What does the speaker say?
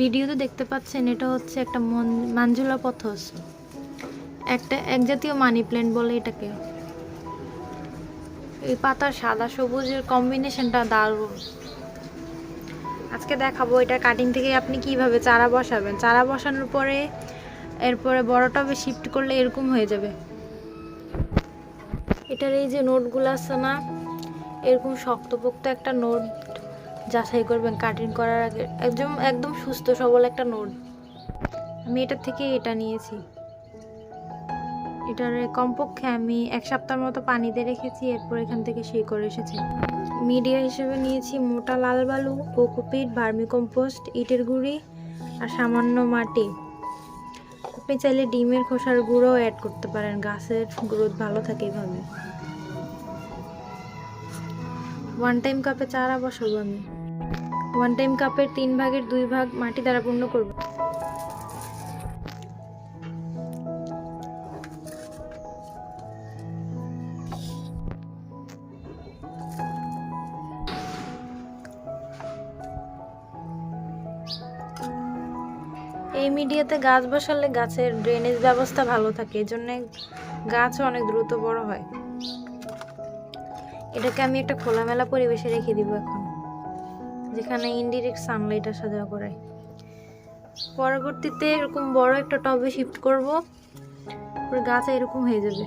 ভিডিওতে দেখতে পাচ্ছেন, এটা হচ্ছে একটা মাঞ্জুলা পথস। একটা, এক জাতীয় মানি প্ল্যান্ট বলে এটাকে। এই পাতার সাদা সবুজের কম্বিনেশনটা দারুণ। আজকে দেখাবো এটা কাটিং থেকে আপনি কীভাবে চারা বসাবেন। চারা বসানোর পরে, এরপরে বড় টবে শিফট করলে এরকম হয়ে যাবে। এটার এই যে নোটগুলো আছে না, এরকম শক্তপোক্ত একটা নোট যাচাই করবেন কাটিং করার আগে। একদম একদম সুস্থ, সবল একটা নোট। আমি এটার থেকে এটা নিয়েছি। এটার কমপক্ষে আমি এক সপ্তাহের মতো পানিতে রেখেছি, এরপর এখান থেকে সেই করে এসেছি। মিডিয়া হিসেবে নিয়েছি মোটা লাল বালু, কোকোপিট ভার্মি কম্পোস্ট, ইটের গুঁড়ি আর সামান্য মাটি। আপনি চাইলে ডিমের খোসার গুঁড়োও অ্যাড করতে পারেন, গাছের গ্রোথ ভালো থাকে এভাবে। ওয়ান টাইম কাপে চারা বসাবো আমি। ওয়ান টাইম কাপের তিন ভাগের দুই ভাগ মাটি দ্বারা পূর্ণ করব। এই মিডিয়াতে গাছ বসালে গাছের ড্রেনেজ ব্যবস্থা ভালো থাকে, এজন্য গাছও অনেক দ্রুত বড় হয়। এটাকে আমি একটা খোলামেলা পরিবেশে রেখে দিব এখন। যেখানে ইনডিরেক্ট সানলাইট আসা যাওয়া করে। পরবর্তীতে এরকম বড় একটা টবে শিফট করব গাছ এরকম হয়ে যাবে।